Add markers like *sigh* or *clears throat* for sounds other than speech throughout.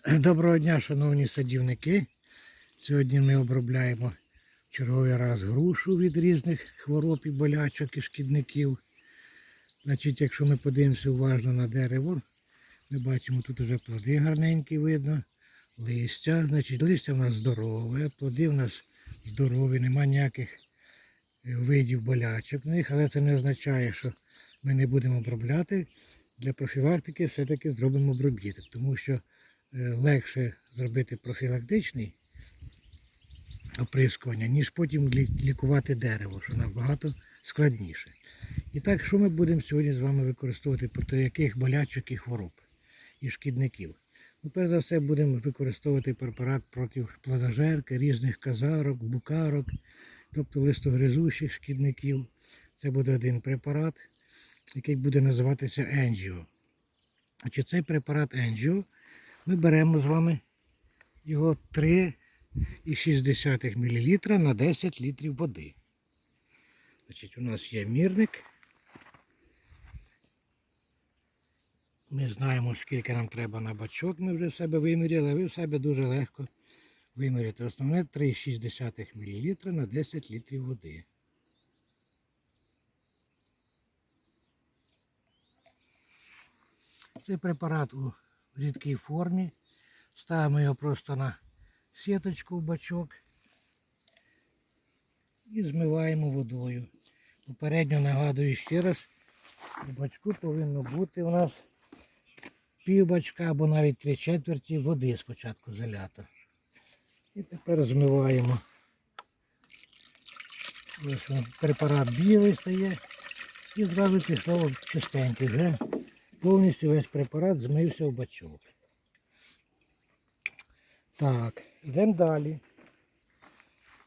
*clears throat* Доброго дня, шановні садівники. Сьогодні ми обробляємо черговий раз грушу від різних хвороб і болячок і шкідників. Значить, якщо ми подивимося уважно на дерево, ми бачимо тут вже плоди гарненькі видно, листя. Значить, листя в нас здорове, плоди в нас здорові, нема ніяких е, видів болячок в них, але це не означає, що ми не будемо обробляти. Для профілактики все-таки зробимо обробіток, тому що легше зробити профілактичний оприскування, ніж потім лікувати дерево, що набагато складніше. І так, що ми будемо сьогодні з вами використовувати проти яких болячок і хвороб і шкідників? Ну, перш за все, будемо використовувати препарат проти плодожерки, різних казарок, букарок, тобто листогризучих шкідників. Це буде один препарат, який буде називатися Енджіо. Значить, цей препарат Енджіо ми беремо з вами його 3,6 мл на 10 літрів води. Значить, у нас є мірник. Ми знаємо, скільки нам треба на бачок, ми вже в себе виміряли, а ви в себе дуже легко виміряти. Основне 3,6 мл на 10 літрів води. Цей препарат у рідкій формі. Ставимо його просто на сіточку в бачок і змиваємо водою. Попередньо нагадую ще раз, у бачку повинно бути у нас пів бачка або навіть три четверті води спочатку залято. І тепер змиваємо. Ось препарат білий стає і зразу пішло чистенький. Вже повністю весь препарат змився в бачок. Так, йдемо далі.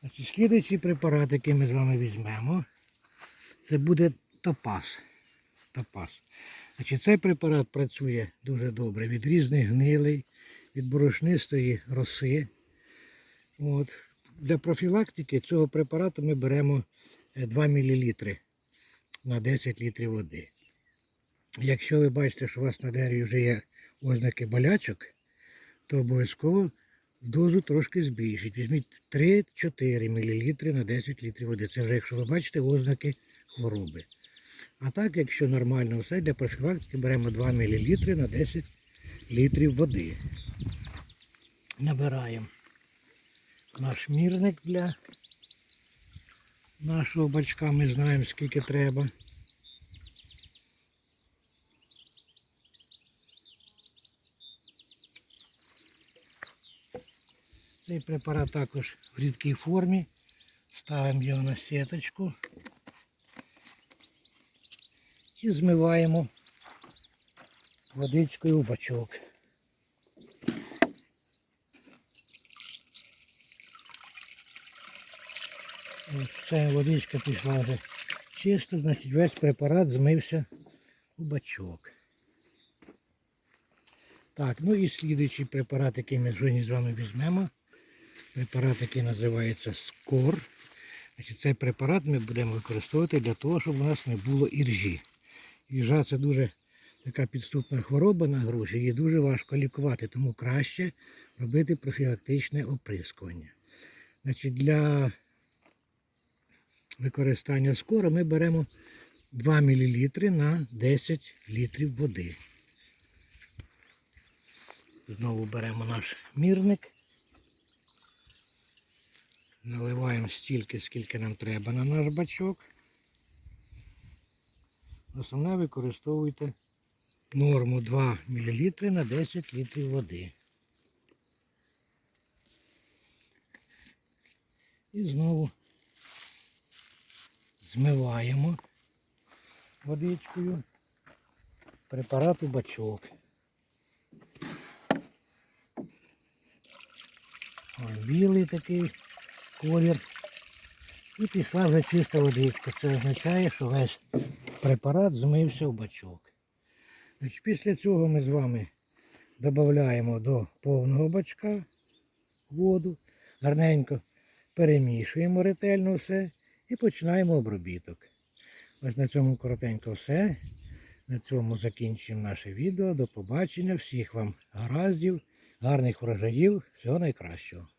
Значить, слідуючий препарат, який ми з вами візьмемо, це буде топаз. Топаз. Значить, цей препарат працює дуже добре від різних гнилей, від борошнистої роси. От. Для профілактики цього препарату ми беремо е, 2 мл на 10 літрів води. Якщо ви бачите, що у вас на дереві вже є ознаки болячок, то обов'язково дозу трошки збільшіть. Візьміть 3-4 мл на 10 літрів води. Це вже якщо ви бачите ознаки хвороби. А так, якщо нормально все, для профілактики беремо 2 мл на 10 літрів води. Набираємо наш мірник для нашого бачка. Ми знаємо скільки треба. Цей препарат також в рідкій формі. Ставимо його на сіточку і змиваємо водичкою в бачок. Ця водичка пішла вже чисто, значить весь препарат змився у бачок. Так, ну і слідуючий препарат, який ми сьогодні з вами візьмемо. Препарат, який називається Скор. Значить, цей препарат ми будемо використовувати для того, щоб у нас не було іржі. Іржа це дуже така підступна хвороба на груші, її дуже важко лікувати, тому краще робити профілактичне оприскування. Значить, для використання скора ми беремо 2 мл на 10 літрів води. Знову беремо наш мірник. Наливаємо стільки, скільки нам треба на наш бачок. Основне використовуйте норму 2 мл на 10 літрів води. І знову змиваємо водичкою препарат у бачок. Ось білий такий колір. І пішла вже чиста водичка. Це означає, що весь препарат змився в бачок. Після цього ми з вами додаємо до повного бачка воду, гарненько перемішуємо ретельно все і починаємо обробіток. Ось на цьому коротенько все. На цьому закінчимо наше відео. До побачення. Всіх вам гараздів, гарних врожаїв, всього найкращого.